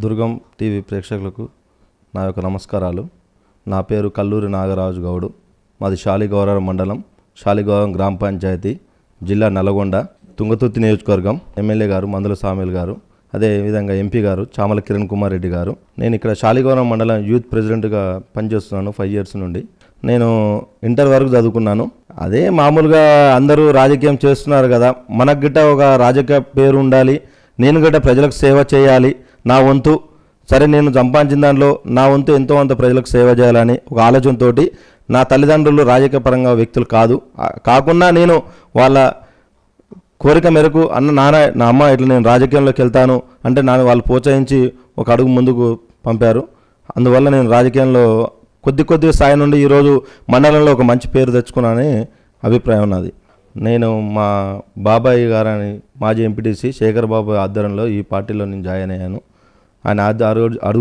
దుర్గం TV ప్రేక్షకులకు నా యొక్క నమస్కారాలు. నా పేరు కల్లూరి నాగరాజు గౌడు. మాది శాలిగౌరవ మండలం శాలిగౌరవం గ్రామ పంచాయతీ జిల్లా నల్గొండ తుంగతుర్తి నియోజకవర్గం. ఎమ్మెల్యే గారు మందుల సామీల్ గారు అదే విధంగా ఎంపీ గారు చామల కిరణ్ కుమార్ రెడ్డి గారు. నేను ఇక్కడ శాలిగౌరవం మండలం యూత్ ప్రెసిడెంట్గా పనిచేస్తున్నాను ఫైవ్ ఇయర్స్ నుండి. నేను ఇంటర్ వరకు చదువుకున్నాను. అదే మామూలుగా అందరూ రాజకీయం చేస్తున్నారు కదా. మనకు గిట్ట ఒక రాజకీయ పేరు ఉండాలి. నేను గిట్ట ప్రజలకు సేవ చేయాలి. నా వంతు. సరే నేను సంపాదించిన దాంట్లో నా వంతు ఎంతో అంత ప్రజలకు సేవ చేయాలని ఒక ఆలోచనతోటి నా తల్లిదండ్రులు రాజకీయ పరంగా వ్యక్తులు కాదు. కాకుండా నేను వాళ్ళ కోరిక మేరకు అన్న నాన్న నా అమ్మ ఇట్లా నేను రాజకీయంలోకి వెళ్తాను అంటే నన్ను వాళ్ళు ప్రోత్సహించి ఒక అడుగు ముందుకు పంపారు. అందువల్ల నేను రాజకీయంలో కొద్ది కొద్ది స్థాయి నుండి ఈరోజు మండలంలో ఒక మంచి పేరు తెచ్చుకున్నానని అభిప్రాయం ఉన్నది నేను మా బాబాయ్ గారని మాజీ ఎంపీటీసీ శేఖర్ బాబు ఆధ్వర్యంలో ఈ పార్టీలో నేను జాయిన్ అయ్యాను. ఆయన ఆది ఆ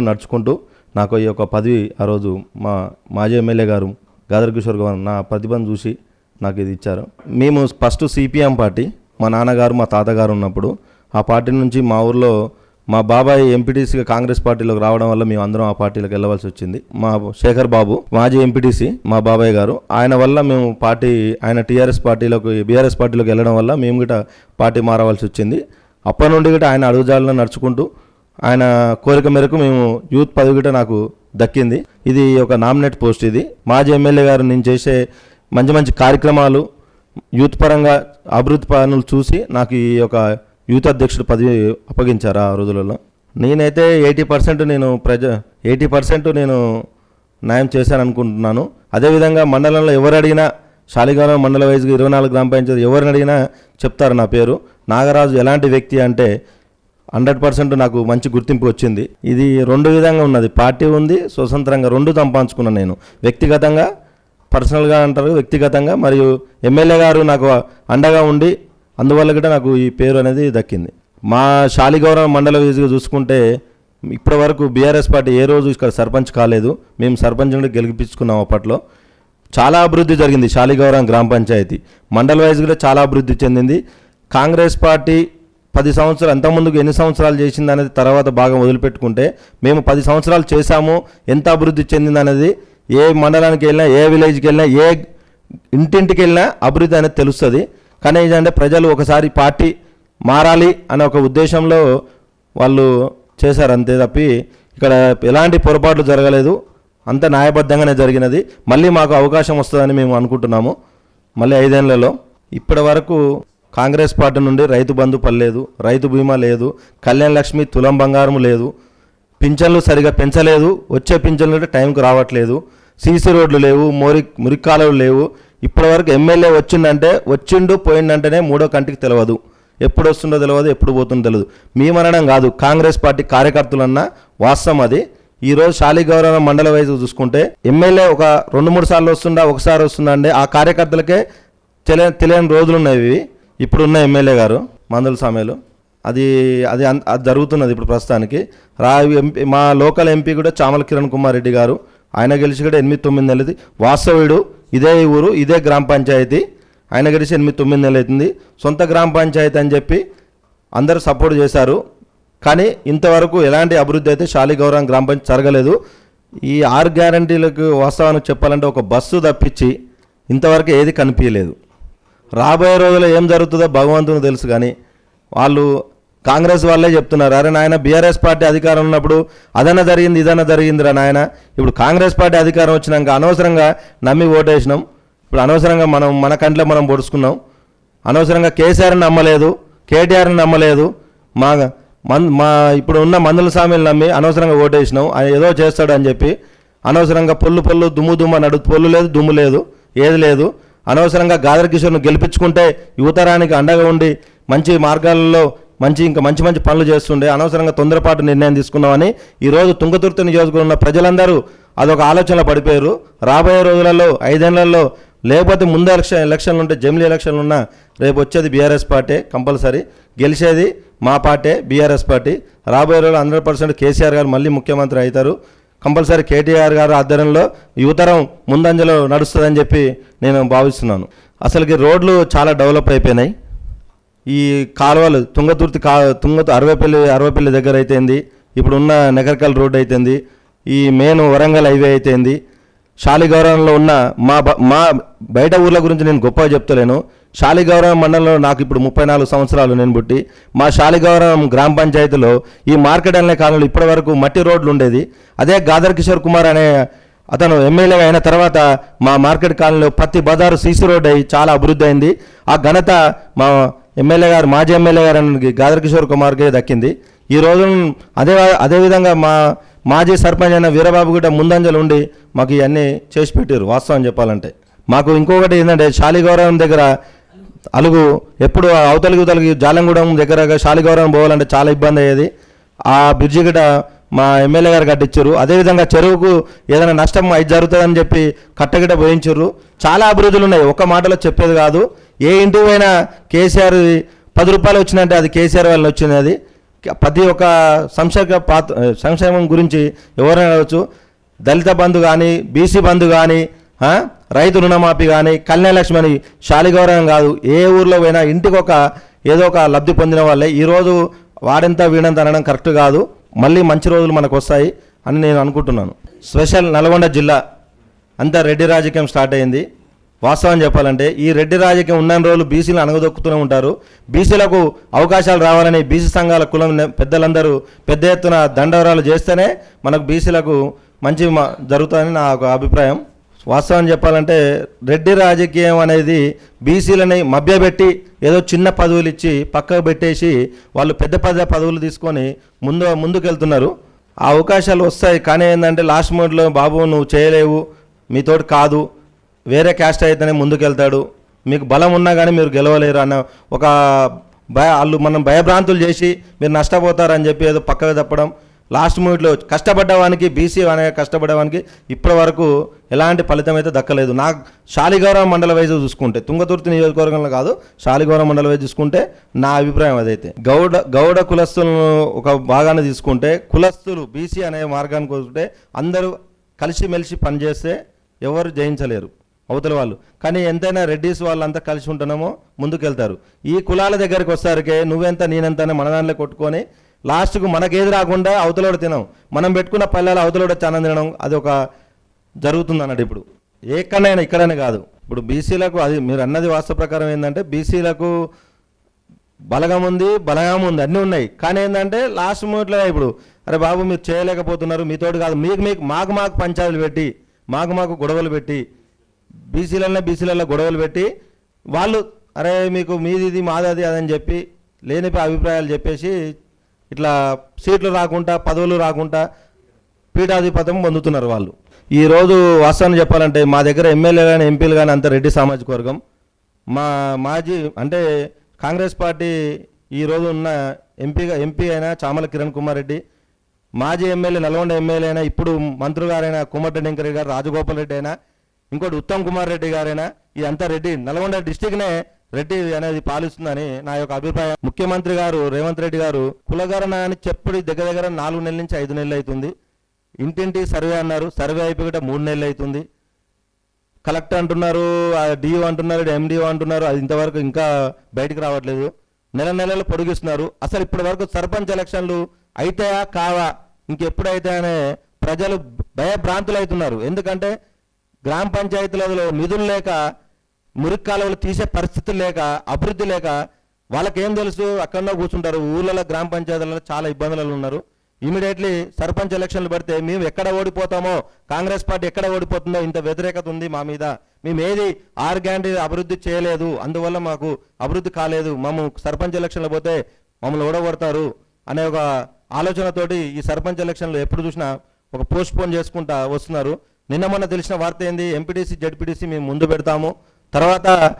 నడుచుకుంటూ నాకు ఈ యొక్క పదవి ఆ రోజు మా మాజీ ఎమ్మెల్యే గారు గాదర్ కిషోర్ గారు నా ప్రతిభను చూసి నాకు ఇది ఇచ్చారు. మేము ఫస్ట్ సిపిఎం పార్టీ మా నాన్నగారు మా తాతగారు ఉన్నప్పుడు ఆ పార్టీ నుంచి మా ఊర్లో మా బాబాయ్ ఎంపీటీసీగా కాంగ్రెస్ పార్టీలోకి రావడం వల్ల మేము అందరం ఆ పార్టీలోకి వెళ్ళవలసి వచ్చింది. మా శేఖర్ బాబు మాజీ ఎంపీటీసీ మా బాబాయ్ గారు ఆయన వల్ల మేము పార్టీ ఆయన టీఆర్ఎస్ పార్టీలోకి బీఆర్ఎస్ పార్టీలోకి వెళ్ళడం వల్ల మేము గిట పార్టీ మారవలసి వచ్చింది. అప్పటి నుండి గిట ఆయన అడుగుజాలను నడుచుకుంటూ ఆయన కోరిక మేరకు మేము యూత్ పదవి నాకు దక్కింది. ఇది ఒక నామినేట్ పోస్ట్ ఇది. మాజీ ఎమ్మెల్యే గారు నేను చేసే మంచి మంచి కార్యక్రమాలు యూత్ పరంగా అభివృద్ధి పనులు చూసి నాకు ఈ యొక్క యూత్ అధ్యక్షుడు పదవి అప్పగించారు ఆ రోజులలో. నేనైతే ఎయిటీ పర్సెంట్ నేను ప్రజ ఎయిటీ పర్సెంట్ నేను న్యాయం చేశాను అనుకుంటున్నాను. అదేవిధంగా మండలంలో ఎవరు అడిగినా శాలిగారం మండల వైజ్గా ఇరవై నాలుగు గ్రామ పంచాయతీ ఎవరిని అడిగినా చెప్తారు నా పేరు. నాగరాజు ఎలాంటి వ్యక్తి అంటే హండ్రెడ్ పర్సెంట్ నాకు మంచి గుర్తింపు వచ్చింది. ఇది రెండు విధంగా ఉన్నది. పార్టీ ఉంది స్వతంత్రంగా రెండు సంపాదించుకున్నాను నేను. వ్యక్తిగతంగా పర్సనల్గా అంటారు వ్యక్తిగతంగా మరియు ఎమ్మెల్యే గారు నాకు అండగా ఉండి అందువల్ల కూడా నాకు ఈ పేరు అనేది దక్కింది. మా శాలిగౌరవ మండల వీధిగా చూసుకుంటే ఇప్పటి వరకు బీఆర్ఎస్ పార్టీ ఏ రోజు ఇక్కడ సర్పంచ్ కాలేదు. మేము సర్పంచ్ నుండి గెలిపించుకున్నాం అప్పట్లో. చాలా అభివృద్ధి జరిగింది శాలిగౌరవం గ్రామ పంచాయతీ. మండల వైజ్ కూడా చాలా అభివృద్ధి చెందింది. కాంగ్రెస్ పార్టీ పది సంవత్సరాలు అంతకుముందుకు ఎన్ని సంవత్సరాలు చేసింది అనేది తర్వాత బాగా వదిలిపెట్టుకుంటే మేము పది సంవత్సరాలు చేశాము ఎంత అభివృద్ధి చెందింది అనేది ఏ మండలానికి వెళ్ళినా ఏ విలేజ్కి వెళ్ళినా ఏ ఇంటింటికి వెళ్ళినా అభివృద్ధి అనేది తెలుస్తుంది. కానీ ఏంటంటే ప్రజలు ఒకసారి పార్టీ మారాలి అనే ఒక ఉద్దేశంలో వాళ్ళు చేశారు అంతే తప్పి ఇక్కడ ఎలాంటి పొరపాట్లు జరగలేదు. అంత న్యాయబద్ధంగానే జరిగినది. మళ్ళీ మాకు అవకాశం వస్తుందని మేము అనుకుంటున్నాము. మళ్ళీ ఐదేళ్ళలో. ఇప్పటి వరకు కాంగ్రెస్ పార్టీ నుండి రైతు బంధు పడలేదు రైతు బీమా లేదు కళ్యాణ లక్ష్మి తులం బంగారం లేదు పింఛన్లు సరిగా పెంచలేదు వచ్చే పింఛన్లు టైంకు టైంకి రావట్లేదు సీసీ రోడ్లు లేవు మోరి మురికాలువలు లేవు ఇప్పటివరకు ఎమ్మెల్యే వచ్చిందంటే వచ్చిండు పోయిందంటేనే మూడో కంటికి తెలియదు ఎప్పుడు వస్తుండో తెలియదు ఎప్పుడు పోతుందో తెలియదు మేమనడం కాదు కాంగ్రెస్ పార్టీ కార్యకర్తలన్నా వాస్తవం అది. ఈరోజు శాలిగౌరవ మండల వైపు చూసుకుంటే ఎమ్మెల్యే ఒక రెండు మూడు సార్లు వస్తుందా ఒకసారి వస్తుందా అంటే ఆ కార్యకర్తలకే తెలియ తెలియని రోజులు ఉన్నాయి ఇప్పుడున్న ఎమ్మెల్యే గారు మందుల సమయంలో అది అది అన్- అది జరుగుతున్నది ఇప్పుడు ప్రస్తుతానికి. రా ఎంపీ మా లోకల్ ఎంపీ కూడా చామల కిరణ్ కుమార్ రెడ్డి గారు. ఆయన గెలిచి కూడా ఎనిమిది తొమ్మిది నెలది వాస్తవుడు ఇదే ఊరు ఇదే గ్రామ పంచాయతీ. ఆయన గెలిచి ఎనిమిది తొమ్మిది నెలలు అవుతుంది. సొంత గ్రామ పంచాయతీ అని చెప్పి అందరూ సపోర్ట్ చేశారు. కానీ ఇంతవరకు ఎలాంటి అభివృద్ధి అయితే శాలిగౌరవం గ్రామ పంచాయతీ జరగలేదు. ఈ ఆరు గ్యారంటీలకు వాస్తవానికి చెప్పాలంటే ఒక బస్సు తప్పించి ఇంతవరకు ఏది కనిపించలేదు. రాబోయే రోజుల్లో ఏం జరుగుతుందో భగవంతుని తెలుసు కానీ వాళ్ళు కాంగ్రెస్ వాళ్ళే చెప్తున్నారు అరే నాయన బీఆర్ఎస్ పార్టీ అధికారం ఉన్నప్పుడు అదన జరిగింది ఇదన జరిగిందిరా నాయన. ఇప్పుడు కాంగ్రెస్ పార్టీ అధికారం వచ్చినాక అనవసరంగా నమ్మి ఓటేసినాం. ఇప్పుడు అనవసరంగా మనం మన కంట్లో మనం పొడుచుకున్నాం. అనవసరంగా కేసీఆర్ని నమ్మలేదు కేటీఆర్ని నమ్మలేదు. మా మన్ మా ఇప్పుడు ఉన్న మందుల స్వామిని నమ్మి అనవసరంగా ఓటేసినాం. ఆయన ఏదో చేస్తాడు అని చెప్పి అనవసరంగా పొల్లు పొల్లు దుమ్ము దుమ్ము నడు పొల్లు లేదు దుమ్ము లేదు ఏది లేదు. అనవసరంగా గాదర్ కిషోర్ను గెలిపించుకుంటే యువతరానికి అండగా ఉండి మంచి మార్గాలలో మంచి ఇంకా మంచి మంచి పనులు చేస్తుండే అనవసరంగా తొందరపాటు నిర్ణయం తీసుకున్నామని ఈరోజు తుంగతుర్తి నియోజకవర్గంలో ఉన్న ప్రజలందరూ అదొక ఆలోచనలో పడిపోయారు. రాబోయే రోజులలో ఐదేళ్ళలో లేకపోతే ముందు ఎలక్షన్ ఎలక్షన్లు ఉంటే జమిలీ ఎలక్షన్లు ఉన్నా రేపు వచ్చేది బీఆర్ఎస్ పార్టీ కంపల్సరీ. గెలిచేది మా పార్టీ బీఆర్ఎస్ పార్టీ. రాబోయే రోజులు హండ్రెడ్ పర్సెంట్ కేసీఆర్ గారు మళ్ళీ ముఖ్యమంత్రి అవుతారు. కంపల్సరీ కేటీఆర్ గారు ఆధ్వర్యంలో యువతరం ముందంజలో నడుస్తుందని చెప్పి నేను భావిస్తున్నాను. అసలుకి రోడ్లు చాలా డెవలప్ అయిపోయినాయి. ఈ కాలువలు తుంగతుర్తి కా తుంగతు అరవైపల్లి అరవైపల్లి దగ్గర అయితేంది ఇప్పుడు ఉన్న రోడ్ అయితేంది ఈ మెయిన్ వరంగల్ హైవే అయితేంది శాలిగౌరవంలో ఉన్న మా మా బయట ఊర్ల గురించి నేను గొప్పగా చెప్తలేను. శాలిగౌరవం మండలంలో నాకు ఇప్పుడు ముప్పై నాలుగు సంవత్సరాలు నేను పుట్టి మా శాలిగౌరవం గ్రామ పంచాయతీలో ఈ మార్కెట్ అనే కాలంలో ఇప్పటి వరకు మట్టి రోడ్లు ఉండేది. అదే గాదర్ కిషోర్ కుమార్ అనే అతను ఎమ్మెల్యేగా అయిన తర్వాత మా మార్కెట్ కాలనీలో పత్తి బజారు సీసీ రోడ్ అయి చాలా అభివృద్ధి అయింది. ఆ ఘనత మా ఎమ్మెల్యే గారు మాజీ ఎమ్మెల్యే గారు అయిన గాదర్ కిషోర్ కుమార్కే దక్కింది. ఈ రోజు అదే అదేవిధంగా మా మాజీ సర్పంచ్ అయిన వీరబాబు కూడా ముందంజలు ఉండి మాకు ఇవన్నీ చేసి పెట్టారు వాస్తవం చెప్పాలంటే. మాకు ఇంకొకటి ఏంటంటే శాలిగౌరవం దగ్గర అలుగు ఎప్పుడు అవతలికి అవతలికి జాలంగూడెం దగ్గర శాలిగౌరవం పోవాలంటే చాలా ఇబ్బంది అయ్యేది. ఆ బ్రిడ్జి గిట మా ఎమ్మెల్యే గారు కట్టించారు అదేవిధంగా చెరువుకు ఏదైనా నష్టం అది జరుగుతుందని చెప్పి కట్టగిట పోయించారు చాలా అభివృద్ధులు ఉన్నాయి. ఒక్క మాటలో చెప్పేది కాదు. ఏ ఇంటికి పోయినా కేసీఆర్ పది రూపాయలు వచ్చినంటే అది కేసీఆర్ వల్ల వచ్చింది అది. ప్రతి ఒక్క సంక్షేమ పాత్ర సంక్షేమం గురించి ఎవరైనా కావచ్చు దళిత బంధు కానీ బీసీ బంధు కానీ రైతు రుణమాఫీ కానీ కళ్యాణలక్ష్మి అని శాలిగౌరవం కాదు ఏ ఊర్లో పోయినా ఇంటికి ఒక ఏదో ఒక లబ్ధి పొందిన వాళ్ళే. ఈరోజు వాడెంత వీడంత అనడం కరెక్ట్ కాదు. మళ్ళీ మంచి రోజులు మనకు వస్తాయి అని నేను అనుకుంటున్నాను. స్పెషల్ నల్గొండ జిల్లా అంతా రెడ్డి రాజకీయం స్టార్ట్ అయింది. వాస్తవం చెప్పాలంటే ఈ రెడ్డి రాజకీయం ఉన్న రోజులు బీసీలు అనగదొక్కుతూనే ఉంటారు. బీసీలకు అవకాశాలు రావాలని బీసీ సంఘాల కులం పెద్దలందరూ పెద్ద ఎత్తున దండవరాలు చేస్తేనే మనకు బీసీలకు మంచి జరుగుతుందని నా ఒక అభిప్రాయం. వాస్తవం చెప్పాలంటే రెడ్డి రాజకీయం అనేది బీసీలని మభ్యపెట్టి ఏదో చిన్న పదవులు ఇచ్చి పక్కకు పెట్టేసి వాళ్ళు పెద్ద పెద్ద పదవులు తీసుకొని ముందు ముందుకెళ్తున్నారు. ఆ అవకాశాలు వస్తాయి. కానీ ఏంటంటే లాస్ట్ మూడ్లో బాబు నువ్వు చేయలేవు. మీతోటి కాదు. వేరే క్యాస్ట్ అయితేనే ముందుకెళ్తాడు. మీకు బలం ఉన్నా కానీ మీరు గెలవలేరు అన్న ఒక భయ వాళ్ళు మనం భయభ్రాంతులు చేసి మీరు నష్టపోతారని చెప్పి ఏదో పక్కకు తప్పడం లాస్ట్ మూమెంట్లో కష్టపడ్డవానికి బీసీ అనే కష్టపడ్డవానికి ఇప్పటి వరకు ఎలాంటి ఫలితం అయితే దక్కలేదు. నాకు శాలిగౌరవ మండల వైజ్ చూసుకుంటే తుంగతుర్తి నియోజకవర్గంలో కాదు శాలిగౌరవ మండల వైజ్ చూసుకుంటే నా అభిప్రాయం అదైతే. గౌడ గౌడ కులస్తులను ఒక భాగాన్ని తీసుకుంటే కులస్తులు బీసీ అనే మార్గానికి వస్తుంటే అందరూ కలిసిమెలిసి పనిచేస్తే ఎవరు జయించలేరు అవతల వాళ్ళు. కానీ ఎంతైనా రెడ్డిస్ వాళ్ళంతా కలిసి ఉంటున్నామో ముందుకెళ్తారు. ఈ కులాల దగ్గరికి వస్తారికే నువ్వెంత నేనెంత అని మన కొట్టుకొని లాస్ట్కు మనకేది రాకుండా అవతలోడు తినం. మనం పెట్టుకున్న పల్లెలు అవతలోడ చాలా తినడం అది ఒక జరుగుతుంది అన్నట్టు ఇప్పుడు. ఎక్కడైనా ఇక్కడనే కాదు. ఇప్పుడు బీసీలకు అది మీరు అన్నది వాస్తవ ప్రకారం ఏంటంటే బీసీలకు బలగం ఉంది బలగం ఉంది అన్నీ ఉన్నాయి. కానీ ఏంటంటే లాస్ట్ మూమెంట్లో ఇప్పుడు అరే బాబు మీరు చేయలేకపోతున్నారు మీతోటి కాదు. మీకు మీకు మాకు మాకు పంచాయతీలు పెట్టి మాకు మాకు గొడవలు పెట్టి బీసీలలో బీసీలలో గొడవలు పెట్టి వాళ్ళు అరే మీకు మీది ఇది మాది అది అదని చెప్పి లేనిపోయి అభిప్రాయాలు చెప్పేసి ఇట్లా సీట్లు రాకుండా పదవులు రాకుండా పీఠాధిపత్యం పొందుతున్నారు వాళ్ళు. ఈరోజు వాస్తవాన్ని చెప్పాలంటే మా దగ్గర ఎమ్మెల్యే కానీ ఎంపీలు కానీ అంత రెడ్డి సామాజిక వర్గం. మా మాజీ అంటే కాంగ్రెస్ పార్టీ ఈరోజు ఉన్న ఎంపీగా ఎంపీ అయినా చామల కిరణ్ కుమార్ రెడ్డి మాజీ ఎమ్మెల్యే నల్గొండ ఎమ్మెల్యే అయినా ఇప్పుడు మంత్రి గారైన కోమటిరెడ్డి వెంకరెడ్డి గారు రాజగోపాల్ రెడ్డి అయినా ఇంకోటి ఉత్తమ్ కుమార్ రెడ్డి గారైనా ఇదంతా రెడ్డి నల్గొండ డిస్టిక్నే రెడ్డి అనేది పాలిస్తుందని నా యొక్క అభిప్రాయం. ముఖ్యమంత్రి గారు రేవంత్ రెడ్డి గారు కులగరణ అని చెప్పుడు దగ్గర దగ్గర నాలుగు నెలల నుంచి ఐదు నెలలు అవుతుంది. ఇంటింటి సర్వే అన్నారు సర్వే అయిపోయి మూడు నెలలు అవుతుంది. కలెక్టర్ అంటున్నారు డిఓ అంటున్నారు ఎండిఓ అంటున్నారు అది ఇంతవరకు ఇంకా బయటికి రావట్లేదు. నెల నెలలు పొడిగిస్తున్నారు. అసలు ఇప్పటి వరకు సర్పంచ్ ఎలక్షన్లు అయితాయా కావా? ఇంకెప్పుడైతే అనే ప్రజలు భయభ్రాంతులు అవుతున్నారు ఎందుకంటే గ్రామ పంచాయతీలలో నిధులు లేక మురికి కాలువలు తీసే పరిస్థితి లేక అభివృద్ధి లేక వాళ్ళకేం తెలుసు? అక్కడనే కూర్చుంటారు. ఊళ్ళలో గ్రామ పంచాయతీలలో చాలా ఇబ్బందులలో ఉన్నారు. ఇమీడియట్లీ సర్పంచ్ ఎలక్షన్లు పెడితే మేము ఎక్కడ ఓడిపోతామో కాంగ్రెస్ పార్టీ ఎక్కడ ఓడిపోతుందో ఇంత వ్యతిరేకత ఉంది మా మీద. మేము ఏది ఆరు గ్యారంటీ అభివృద్ధి చేయలేదు. అందువల్ల మాకు అభివృద్ధి కాలేదు. మేము సర్పంచ్ ఎలక్షన్లు పోతే మమ్మల్ని ఓడగొడతారు అనే ఒక ఆలోచనతోటి ఈ సర్పంచ్ ఎలక్షన్లు ఎప్పుడు చూసినా ఒక పోస్ట్ పోన్ చేసుకుంటా వస్తున్నారు. నిన్న మొన్న తెలిసిన వార్త ఏంది? ఎంపీటీసీ జడ్పీటీసీ మేము ముందు పెడతాము. తర్వాత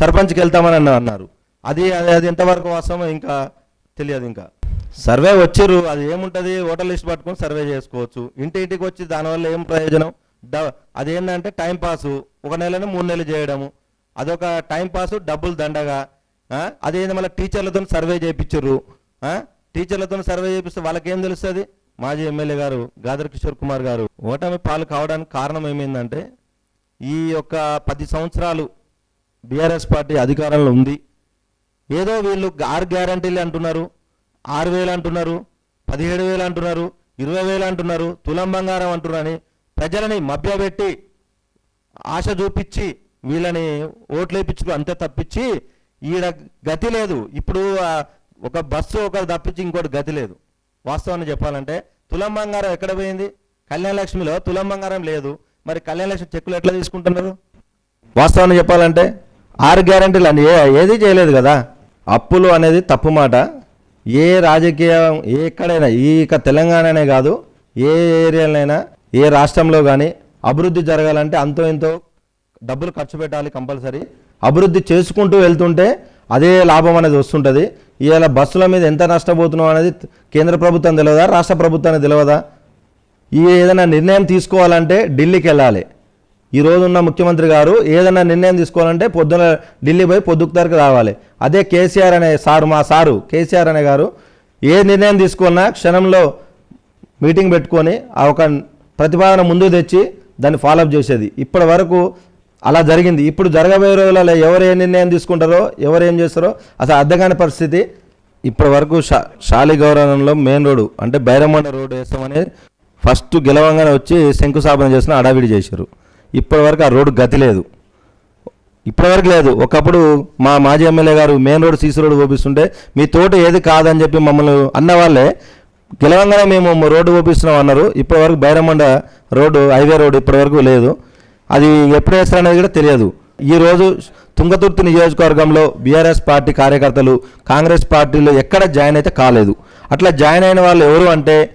సర్పంచ్కి వెళ్తామని అన్న- అన్నారు. అది అది అది ఎంతవరకు వాస్తవమో ఇంకా తెలియదు ఇంకా. సర్వే వచ్చిర్రు అది ఏముంటుంది? ఓటర్ లిస్ట్ పట్టుకొని సర్వే చేసుకోవచ్చు. ఇంటి ఇంటికి వచ్చి దానివల్ల ఏం ప్రయోజనం? డ- అదేంటంటే టైంపాసు ఒక నెలను మూడు నెలలు చేయడము. అదొక టైంపాసు డబ్బులు దండగా. అదేంది మళ్ళీ టీచర్లతో సర్వే చేయించరు టీచర్లతో సర్వే చేపిస్తే వాళ్ళకేం తెలుస్తుంది? మాజీ ఎమ్మెల్యే గారు గాదర్ కిషోర్ కుమార్ గారు ఓటమి పాలు కావడానికి కారణం ఏమైందంటే ఈ యొక్క పది సంవత్సరాలు బీఆర్ఎస్ పార్టీ అధికారంలో ఉంది. ఏదో వీళ్ళు ఆరు గ్యారంటీలు అంటున్నారు ఆరు వేలు అంటున్నారు పదిహేడు వేలు అంటున్నారు ఇరవై వేలు అంటున్నారు తులం బంగారం అంటున్నారని ప్రజలని మభ్యపెట్టి ఆశ చూపించి వీళ్ళని ఓట్లు వేయించడం అంతే తప్పించి ఈడ గతి లేదు. ఇప్పుడు ఒక బస్సు ఒకరు తప్పించి ఇంకోటి గతి లేదు. వాస్తవాన్ని చెప్పాలంటే తులం బంగారం ఎక్కడ పోయింది? కళ్యాణలక్ష్మిలో తులం బంగారం లేదు. మరి కళ్యాణలక్ష్మి చెక్కులు ఎట్లా తీసుకుంటున్నారు? వాస్తవాన్ని చెప్పాలంటే ఆరు గ్యారంటీలు అని ఏది చేయలేదు కదా. అప్పులు అనేది తప్పు మాట. ఏ రాజకీయం ఏ ఎక్కడైనా ఈ ఇక తెలంగాణనే కాదు ఏ ఏరియాలైనా ఏ రాష్ట్రంలో కానీ అభివృద్ధి జరగాలంటే అంతో ఇంతో డబ్బులు ఖర్చు పెట్టాలి కంపల్సరీ. అభివృద్ధి చేసుకుంటూ వెళ్తుంటే అదే లాభం అనేది వస్తుంటుంది. ఇవాళ బస్సుల మీద ఎంత నష్టపోతున్నాం అనేది కేంద్ర ప్రభుత్వం తెలియదా రాష్ట్ర ప్రభుత్వానికి తెలియదా ఈ ఏదైనా నిర్ణయం తీసుకోవాలంటే ఢిల్లీకి వెళ్ళాలి. ఈ రోజున్న ముఖ్యమంత్రి గారు ఏదైనా నిర్ణయం తీసుకోవాలంటే పొద్దున ఢిల్లీ పోయి పొద్దుకుతారికి రావాలి. అదే కేసీఆర్ అనే సారు మా సారు కేసీఆర్ అనే గారు ఏ నిర్ణయం తీసుకున్నా క్షణంలో మీటింగ్ పెట్టుకొని ఆ ఒక ప్రతిపాదన ముందు తెచ్చి దాన్ని ఫాలోఅప్ చేసేది. ఇప్పటి వరకు అలా జరిగింది. ఇప్పుడు జరగబోయే రోజులలో ఎవరు ఏ నిర్ణయం తీసుకుంటారో ఎవరు ఏం చేస్తారో అసలు అర్థకాని పరిస్థితి. ఇప్పటి వరకు షా షాలి గౌరవంలో మెయిన్ రోడ్డు అంటే బైరమండ రోడ్డు వేస్తామని ఫస్ట్ గెలవంగానే వచ్చి శంకుస్థాపన చేసిన అడావిడి చేశారు. ఇప్పటివరకు ఆ రోడ్డు గతి లేదు. ఇప్పటివరకు లేదు. ఒకప్పుడు మా మాజీ ఎమ్మెల్యే గారు మెయిన్ రోడ్ సీసీ రోడ్డు ఓపిస్తుంటే మీ తోట ఏది కాదని చెప్పి మమ్మల్ని అన్న వాళ్ళే గెలవంగానే మేము రోడ్డు ఓపిస్తున్నాం అన్నారు. ఇప్పటివరకు బైరమండ రోడ్డు హైవే రోడ్డు ఇప్పటివరకు లేదు. అది ఎప్పుడు వేస్తారనేది కూడా తెలియదు. ఈరోజు తుంగతుర్తి నియోజకవర్గంలో బీఆర్ఎస్ పార్టీ కార్యకర్తలు కాంగ్రెస్ పార్టీలో ఎక్కడ జాయిన్ అయితే కాలేదు. అట్లా జాయిన్ అయిన వాళ్ళు ఎవరు అంటే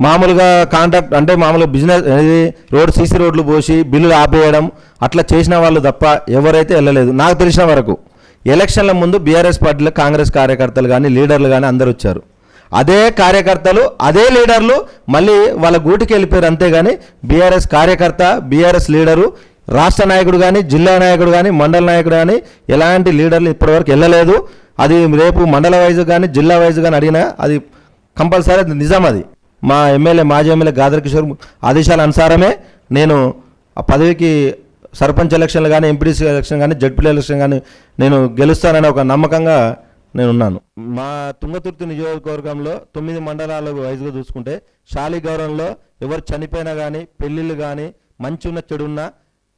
మామూలుగా కాంట్రాక్ట్ అంటే మామూలుగా బిజినెస్ అనేది రోడ్ సీసీ రోడ్లు పోసి బిల్లులు ఆపేయడం అట్లా చేసిన వాళ్ళు తప్ప ఎవరైతే వెళ్ళలేదు. నాకు తెలిసిన వరకు ఎలక్షన్ల ముందు బీఆర్ఎస్ పార్టీలో కాంగ్రెస్ కార్యకర్తలు కానీ లీడర్లు కానీ అందరు వచ్చారు. అదే కార్యకర్తలు అదే లీడర్లు మళ్ళీ వాళ్ళ గూటికి వెళ్ళిపోయారు అంతేగాని బీఆర్ఎస్ కార్యకర్త బీఆర్ఎస్ లీడరు రాష్ట్ర నాయకుడు కానీ జిల్లా నాయకుడు కానీ మండల నాయకుడు కానీ ఎలాంటి లీడర్లు ఇప్పటివరకు వెళ్ళలేదు. అది రేపు మండల వైజ్ కానీ జిల్లా వైజ్ కానీ అడిగినా అది కంపల్సరీ అది నిజం అది. మా ఎమ్మెల్యే మాజీ ఎమ్మెల్యే గాదర్ కిషోర్ ఆదేశాల అనుసారమే నేను ఆ పదవికి సర్పంచ్ ఎలక్షన్లు కానీ ఎంపీడీసీ ఎలక్షన్ కానీ జడ్పీ ఎలక్షన్ కానీ నేను గెలుస్తానని ఒక నమ్మకంగా నేను ఉన్నాను మా తుంగతుర్తి నియోజకవర్గంలో తొమ్మిది మండలాల వైజ్గా చూసుకుంటే శాలిగౌరంలో ఎవరు చనిపోయినా కానీ పెళ్ళిళ్ళు కానీ మంచి ఉన్న చెడు ఉన్నా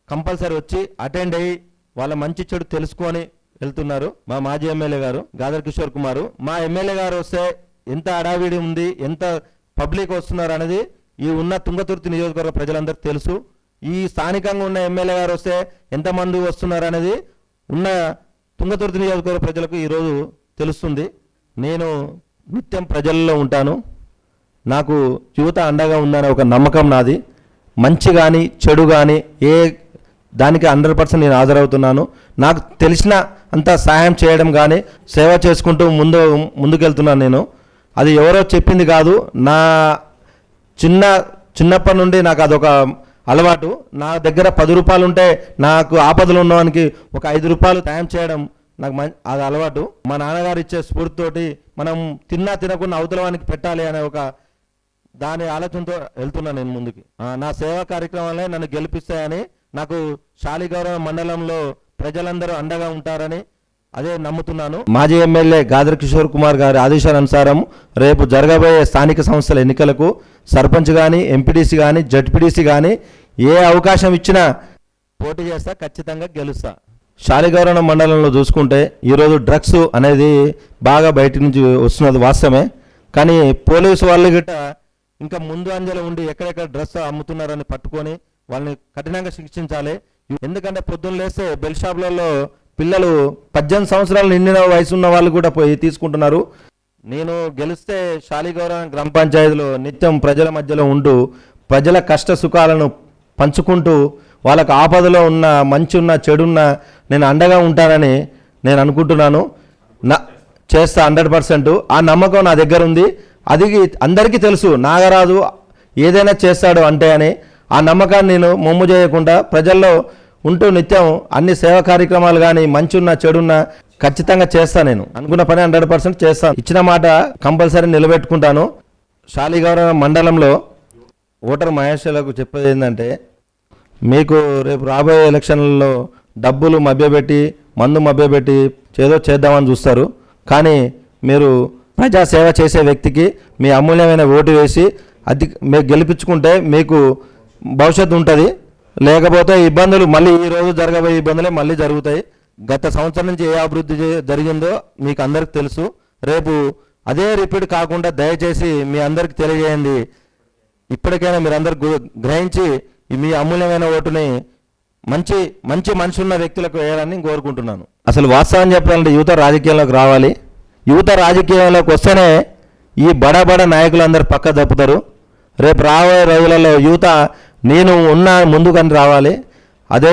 కంపల్సరీ వచ్చి అటెండ్ అయ్యి వాళ్ళ మంచి చెడు తెలుసుకొని వెళ్తున్నారు మా మాజీ ఎమ్మెల్యే గారు గాదర్ కిషోర్ కుమారు. మా ఎమ్మెల్యే గారు వస్తే ఎంత అడావిడి ఉంది ఎంత పబ్లిక్ వస్తున్నారు అనేది ఈ ఉన్న తుంగతుర్తి నియోజకవర్గ ప్రజలందరికీ తెలుసు. ఈ స్థానికంగా ఉన్న ఎమ్మెల్యే గారు వస్తే ఎంతమంది వస్తున్నారు అనేది ఉన్న తుంగతుర్తి నియోజకవర్గ ప్రజలకు ఈరోజు తెలుస్తుంది. నేను నిత్యం ప్రజల్లో ఉంటాను. నాకు యువత అండగా ఉందనే ఒక నమ్మకం నాది. మంచి కానీ చెడు కానీ ఏ దానికి హండ్రెడ్ పర్సెంట్ నేను హాజరవుతున్నాను. నాకు తెలిసిన అంత సహాయం చేయడం కానీ సేవ చేసుకుంటూ ముందు ముందుకెళ్తున్నాను నేను. అది ఎవరో చెప్పింది కాదు. నా చిన్న చిన్నప్పటి నుండి నాకు అదొక అలవాటు. నా దగ్గర పది రూపాయలు ఉంటే నాకు ఆపదలు ఉన్నవానికి ఒక ఐదు రూపాయలు టైం చేయడం నాకు మం అది అలవాటు. మా నాన్నగారు ఇచ్చే స్ఫూర్తితోటి మనం తిన్నా తినకుండా అవతల వానికి పెట్టాలి అనే ఒక దాని ఆలోచనతో వెళ్తున్నాను నేను ముందుకి. నా సేవా కార్యక్రమాలే నన్ను గెలిపిస్తాయని నాకు శాలిగౌరవ మండలంలో ప్రజలందరూ అండగా ఉంటారని అదే నమ్ముతున్నాను. మాజీ ఎమ్మెల్యే గాదర్ కిషోర్ కుమార్ గారి ఆదేశానుసారం రేపు జరగబోయే స్థానిక సంస్థల ఎన్నికలకు సర్పంచ్ కానీ ఎంపీడీసీ కానీ జడ్పీడీసీ కానీ ఏ అవకాశం ఇచ్చినా పోటీ చేస్తా ఖచ్చితంగా గెలుస్తా. శాలిగౌరణ మండలంలో చూసుకుంటే ఈరోజు డ్రగ్స్ అనేది బాగా బయట నుంచి వస్తున్నది వాస్తవమే. కానీ పోలీసు వాళ్ళు గిట్ట ఇంకా ముందు అంజలో ఉండి ఎక్కడెక్కడ డ్రగ్స్ అమ్ముతున్నారని పట్టుకొని వాళ్ళని కఠినంగా శిక్షించాలి. ఎందుకంటే పొద్దున్న లేస్తే బెల్ షాపులలో పిల్లలు పద్దెనిమిది సంవత్సరాలు నిండిన వయసు ఉన్న వాళ్ళు కూడా పోయి తీసుకుంటున్నారు. నేను గెలిస్తే శాలిగౌరవం గ్రామ పంచాయతీలో నిత్యం ప్రజల మధ్యలో ఉంటూ ప్రజల కష్ట సుఖాలను పంచుకుంటూ వాళ్ళకు ఆపదలో ఉన్న మంచి ఉన్న చెడున్న నేను అండగా ఉంటానని నేను అనుకుంటున్నాను. నా చేస్తా హండ్రెడ్ పర్సెంట్. ఆ నమ్మకం నా దగ్గర ఉంది. అది అందరికీ తెలుసు. నాగరాజు ఏదైనా చేస్తాడు అంటే అని. ఆ నమ్మకాన్ని నేను మొమ్ము చేయకుండా ప్రజల్లో ఉంటూ నిత్యం అన్ని సేవా కార్యక్రమాలు కానీ మంచున్నా చెడున్నా చెడున్న ఖచ్చితంగా చేస్తాను నేను. అనుకున్న పని హండ్రెడ్ పర్సెంట్ చేస్తాను. ఇచ్చిన మాట కంపల్సరీ నిలబెట్టుకుంటాను. శాలిగౌరవ మండలంలో ఓటర్ మహేశ్వరులకు చెప్పేది ఏంటంటే మీకు రేపు రాబోయే ఎలక్షన్లలో డబ్బులు మభ్యపెట్టి మందు మభ్యపెట్టి ఏదో చేద్దామని చూస్తారు. కానీ మీరు ప్రజాసేవ చేసే వ్యక్తికి మీ అమూల్యమైన ఓటు వేసి అది మీరు గెలిపించుకుంటే మీకు భవిష్యత్తు ఉంటుంది. లేకపోతే ఇబ్బందులు మళ్ళీ ఈ రోజు జరగబోయే ఇబ్బందులే మళ్ళీ జరుగుతాయి. గత సంవత్సరం నుంచి ఏ అభివృద్ధి జరిగిందో మీకు అందరికి తెలుసు. రేపు అదే రిపీట్ కాకుండా దయచేసి మీ అందరికి తెలియజేయండి. ఇప్పటికైనా మీరందరు గ్రహించి మీ అమూల్యమైన ఓటుని మంచి మంచి మనిషి ఉన్న వ్యక్తులకు వేయాలని కోరుకుంటున్నాను. అసలు వాస్తవం చెప్పాలంటే యువత రాజకీయంలోకి రావాలి. యువత రాజకీయాల్లోకి వస్తేనే ఈ బడా బడ నాయకులందరూ పక్క తప్పుతారు రేపు రాబోయే రోజులలో యువత నేను ఉన్న ముందుకని రావాలి. అదే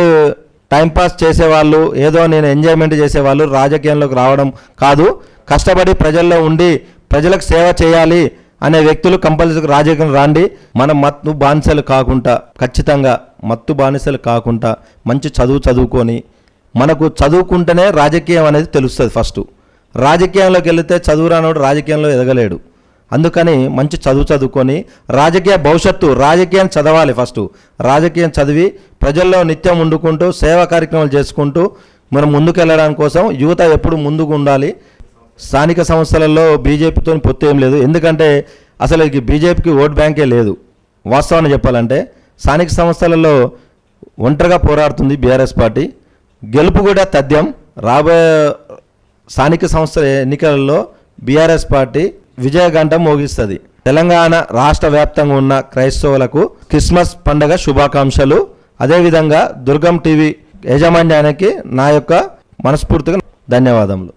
టైంపాస్ చేసేవాళ్ళు ఏదో నేను ఎంజాయ్మెంట్ చేసేవాళ్ళు రాజకీయంలోకి రావడం కాదు. కష్టపడి ప్రజల్లో ఉండి ప్రజలకు సేవ చేయాలి అనే వ్యక్తులు కంపల్సరీ రాజకీయం రాండి. మన మత్తు బానిసలు కాకుండా ఖచ్చితంగా మత్తు బానిసలు కాకుండా మంచి చదువు చదువుకొని మనకు చదువుకుంటేనే రాజకీయం అనేది తెలుస్తుంది ఫస్ట్. రాజకీయంలోకి వెళితే చదువు రానోడు రాజకీయంలో ఎదగలేడు. అందుకని మంచి చదువు చదువుకొని రాజకీయ భవిష్యత్తు రాజకీయం చదవాలి ఫస్ట్. రాజకీయం చదివి ప్రజల్లో నిత్యం వండుకుంటూ సేవా కార్యక్రమాలు చేసుకుంటూ మనం ముందుకెళ్ళడానికి కోసం యువత ఎప్పుడు ముందుకు ఉండాలి. స్థానిక సంస్థలలో బీజేపీతో పొత్తు ఏం లేదు. ఎందుకంటే అసలు ఈ బీజేపీకి ఓట్ బ్యాంకే లేదు. వాస్తవాన్ని చెప్పాలంటే స్థానిక సంస్థలలో ఒంటరిగా పోరాడుతుంది బీఆర్ఎస్ పార్టీ. గెలుపు కూడా తథ్యం. రాబోయే స్థానిక సంస్థల ఎన్నికలలో బీఆర్ఎస్ పార్టీ విజయగంటం మోగిస్తుంది. తెలంగాణ రాష్ట్ర వ్యాప్తంగా ఉన్న క్రైస్తవులకు క్రిస్మస్ పండగ శుభాకాంక్షలు. అదేవిధంగా దుర్గం టీవీ యాజమాన్యానికి నా యొక్క మనస్ఫూర్తిగా ధన్యవాదములు.